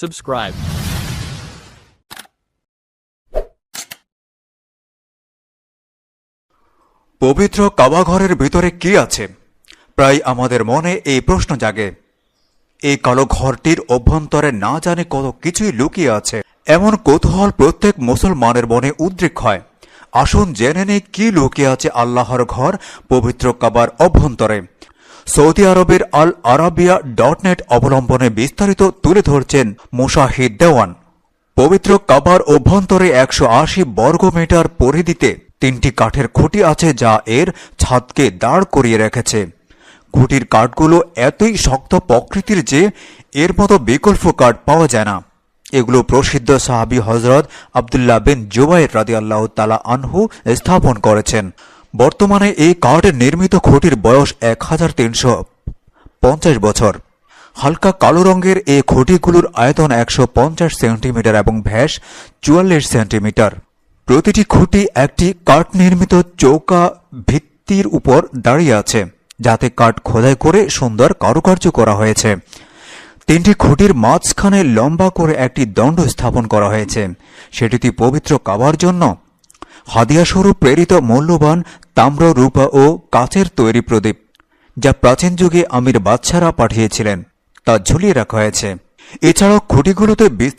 subscribe. পবিত্র কাবাঘরের ভিতরে কি আছে? প্রায় আমাদের মনে এই প্রশ্ন জাগে। এই কালো ঘরটির অভ্যন্তরে না জানে কত কিছুই লুকিয়ে আছে। এমন কৌতূহল প্রত্যেক মুসলমানের মনে উদ্রেক হয়। আসুন জেনে নেই কি লুকিয়ে আছে আল্লাহর ঘর পবিত্র কাবার অভ্যন্তরে। সৌদি আরবের আল আরাবিয়া ডট নেট অবলম্বনে বিস্তারিত তুলে ধরছেন মুশাহিদ দেওয়ান। পবিত্র কাবার অভ্যন্তরে একশো আশি বর্গমিটার পরিধিতে তিনটি কাঠের খুঁটি আছে যা এর ছাদকে দাঁড় করিয়ে রেখেছে। খুঁটির কাঠগুলো এতই শক্ত প্রকৃতির যে এর মতো বিকল্প কাঠ পাওয়া যায় না। এগুলো প্রসিদ্ধ সাহাবি হজরত আবদুল্লাহ বিন জুবাইর রাদি আল্লাহ তালা আনহু স্থাপন করেছেন। বর্তমানে এই কাঠের নির্মিত খুঁটির বয়স এক হাজার তিনশো পঞ্চাশ বছর। হালকা কালো রঙের এই খুঁটিগুলোর আয়তন একশো পঞ্চাশ সেন্টিমিটার এবং ভ্যাস চুয়াল্লিশ সেন্টিমিটার। প্রতিটি খুঁটি একটি কাঠ নির্মিত চৌকা ভিত্তির উপর দাঁড়িয়ে আছে, যাতে কাঠ খোদাই করে সুন্দর কারুকার্য করা হয়েছে। তিনটি খুঁটির মাঝখানে লম্বা করে একটি দণ্ড স্থাপন করা হয়েছে। সেটিতে পবিত্র কাবার জন্য হাদিয়াস্বরূপ প্রেরিত মূল্যবান, তাম্র রূপা ও কাচের তৈরি প্রদীপ, যা প্রাচীন যুগে আমির বাদশারা পাঠিয়েছিলেন, তা ঝুলিয়ে রাখা হয়েছে। এছাড়াও খুঁটিগুলোতে বিস্তৃত